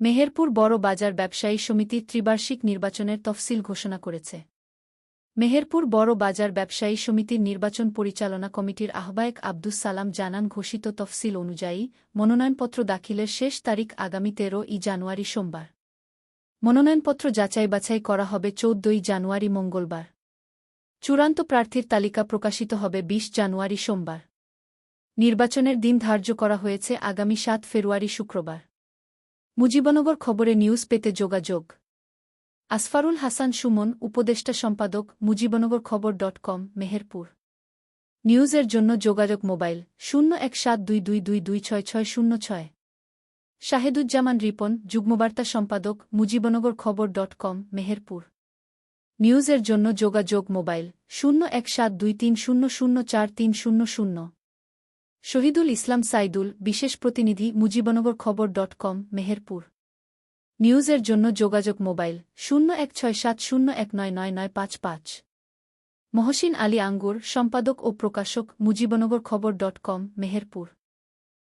মেহেরপুর বড় বাজার ব্যবসায়ী সমিতির ত্রিবার্ষিক নির্বাচনের তফসিল ঘোষণা করেছে। মেহেরপুর বড় বাজার ব্যবসায়ী সমিতির নির্বাচন পরিচালনা কমিটির আহ্বায়ক আব্দুস সালাম জানান, ঘোষিত তফসিল অনুযায়ী মনোনয়নপত্র দাখিলের শেষ তারিখ আগামী তেরো ই জানুয়ারি সোমবার। মনোনয়নপত্র যাচাই বাছাই করা হবে চৌদ্দই জানুয়ারি মঙ্গলবার। চূড়ান্ত প্রার্থীর তালিকা প্রকাশিত হবে ২০ জানুয়ারি সোমবার। নির্বাচনের দিন ধার্য করা হয়েছে আগামী সাত ফেব্রুয়ারি শুক্রবার। মুজিবনগর খবরে নিউজ পেতে যোগাযোগ। আসফারুল হাসান সুমন, উপদেষ্টা সম্পাদক, মুজিবনগর খবর ডট কম, মেহেরপুর। নিউজের জন্য যোগাযোগ মোবাইল, শূন্য এক সাত দুই দুই দুই দুই ছয় ছয় শূন্য ছয়। শাহেদুজ্জামান রিপন, যুগ্মবার্তা সম্পাদক, মুজিবনগর খবর ডট কম, মেহেরপুর। নিউজের জন্য যোগাযোগ মোবাইল, শূন্য এক সাত দুই তিন শূন্য শূন্য চার তিন শূন্য শূন্য। শহীদুল ইসলাম সাইদুল, বিশেষ প্রতিনিধি, মুজিবনগর খবর ডট কম, মেহেরপুর। নিউজের জন্য যোগাযোগ মোবাইল, শূন্য এক ছয় সাত, শূন্য এক নয় নয় নয় পাঁচ পাঁচ। মহসিন আলী আঙ্গুর, সম্পাদক ও প্রকাশক, মুজিবনগর খবর ডট কম, মেহেরপুর।